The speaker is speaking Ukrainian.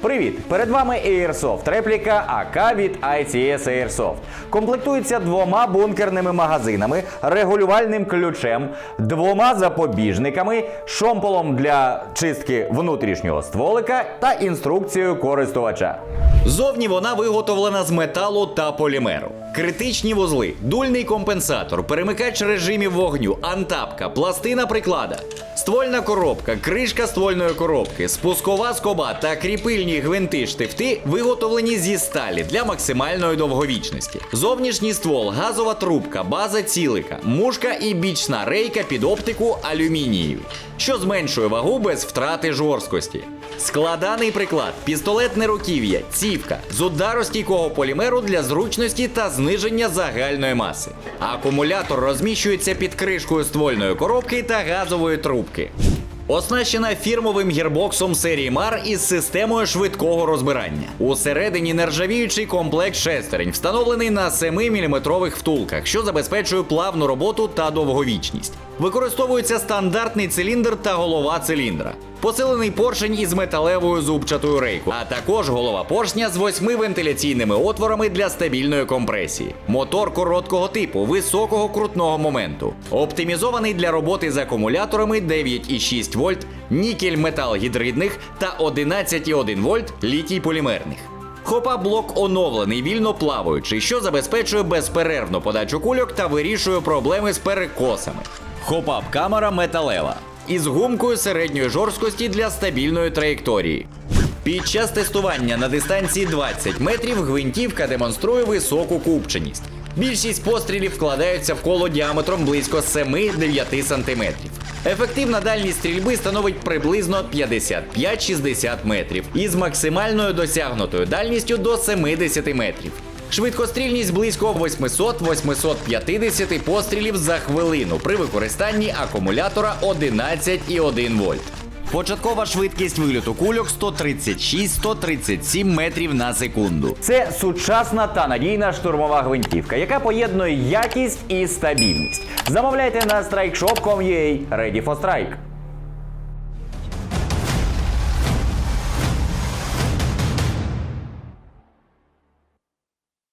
Привіт! Перед вами Airsoft, репліка АК від ICS Airsoft. Комплектується двома бункерними магазинами, регулювальним ключем, двома запобіжниками, шомполом для чистки внутрішнього стволика та інструкцією користувача. Зовні вона виготовлена з металу та полімеру. Критичні вузли, дульний компенсатор, перемикач режимів вогню, антапка, пластина приклада, ствольна коробка, кришка ствольної коробки, спускова скоба та кріпильні гвинти штифти виготовлені зі сталі для максимальної довговічності. Зовнішній ствол, газова трубка, база цілика, мушка і бічна рейка під оптику алюмінію, що зменшує вагу без втрати жорсткості. Складаний приклад, пістолетне руків'я, цівка. З ударостійкого полімеру для зручності та зниження загальної маси. Акумулятор розміщується під кришкою ствольної коробки та газової трубки. Оснащена фірмовим гірбоксом серії Мар із системою швидкого розбирання. Усередині нержавіючий комплект шестерень, встановлений на 7-мм втулках, що забезпечує плавну роботу та довговічність. Використовується стандартний циліндр та голова циліндра. Посилений поршень із металевою зубчатою рейкою, а також голова поршня з восьми вентиляційними отворами для стабільної компресії. Мотор короткого типу, високого крутного моменту. Оптимізований для роботи з акумуляторами 9,6 вольт, нікель метал гідридних та 11,1 вольт літій полімерних. Хопа блок оновлений, вільно плаваючий, що забезпечує безперервну подачу кульок та вирішує проблеми з перекосами. Хопап камера металева із гумкою середньої жорсткості для стабільної траєкторії. Під час тестування на дистанції 20 метрів гвинтівка демонструє високу купченість. Більшість пострілів вкладаються в коло діаметром близько 7-9 см. Ефективна дальність стрільби становить приблизно 55-60 метрів із максимальною досягнутою дальністю до 70 метрів. Швидкострільність близько 800-850 пострілів за хвилину при використанні акумулятора 11,1 вольт. Початкова швидкість вильоту кульок 136-137 метрів на секунду. Це сучасна та надійна штурмова гвинтівка, яка поєднує якість і стабільність. Замовляйте на strikeshop.com.ua Ready for Strike.